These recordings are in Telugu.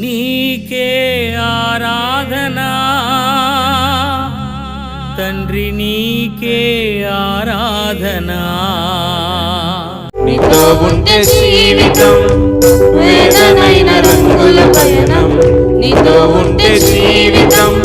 నీకే ఆరాధనా. తండ్రి నీకే ఆరాధనా. నీతో ఉంటే జీవితం వేదనైన రంగుల పయనం. నీతో ఉంటే జీవితం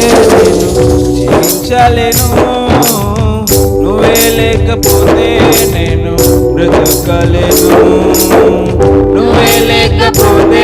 నేను జీవించలేను. నువ్వే లేకపోతే నేను బ్రతకలేను. నువ్వే లేకపోతే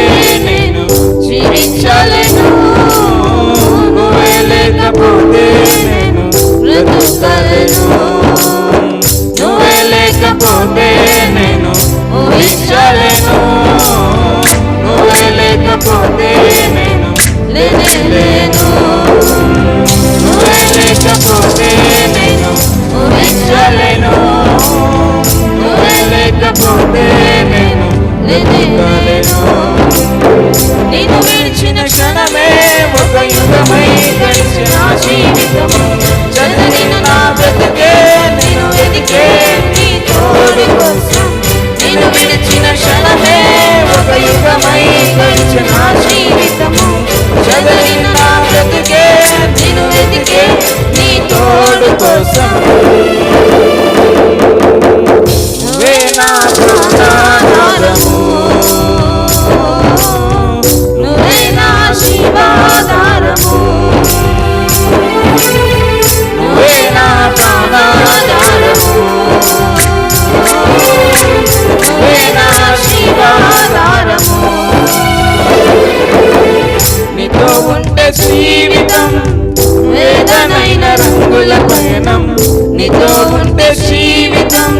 నీతో ఉంటే జీవితం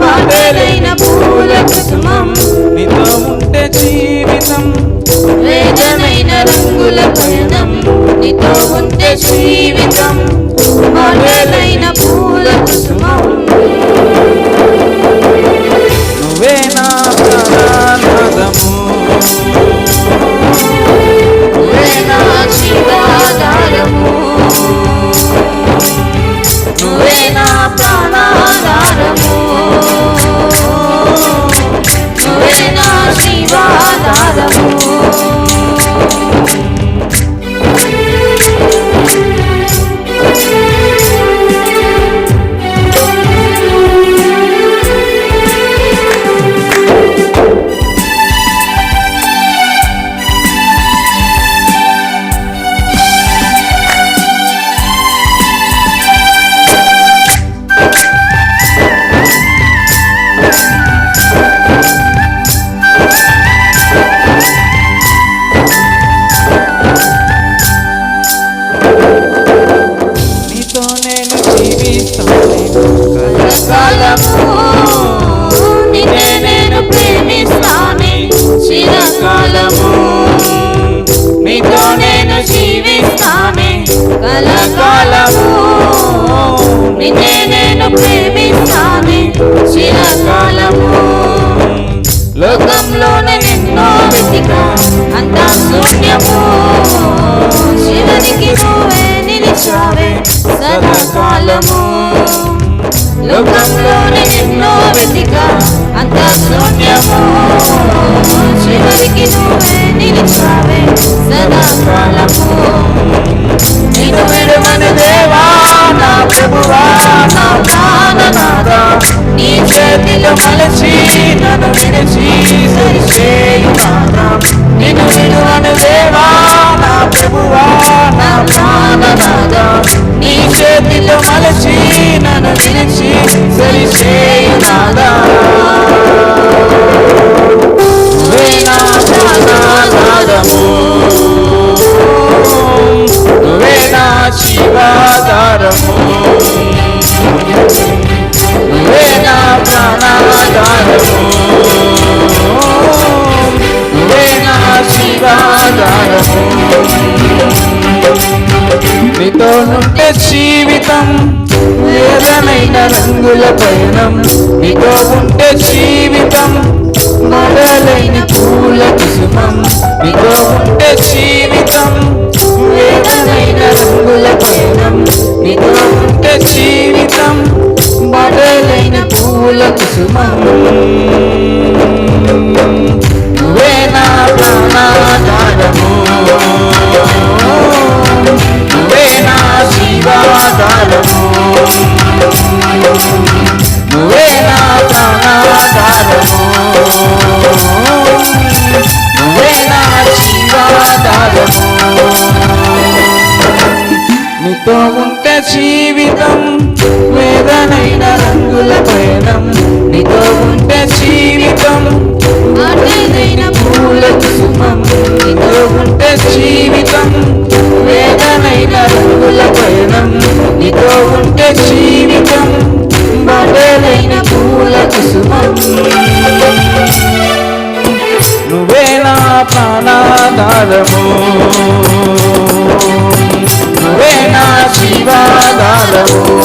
బాధలైన పూల కుసుమా నువ్వే చిరకాలము మీతో నేను జీవిస్తానే కలకాలము. నిన్నే నేను ప్రేమిస్తానే చిరకాలము. లోకంలోనే నిన్నో వెతికా అంతా శూన్యము. చివరికి నువ్వే నిలిచావే సదాకాలము. లోకంలోని ఎన్నో వెతిక అంత శూన్యము చివరికి నువ్వే నిలిచావే సదా కాలము నిన్ను విడమని దేవా నా ప్రభువా నా ప్రాణనాథా నీ చేతిలో మలచి నన్ను విడిచి సరిచేయునాథా నీతో నుండే జీవితం వేదనైన రంగుల పయనం. నీతో ఉంటే జీవితం మొదలైన పూల కుసుమం. నీతో ఉంటే జీవితం వేదనైన రంగుల ప్రాణాధారము. నువ్వే నా శివాధారము.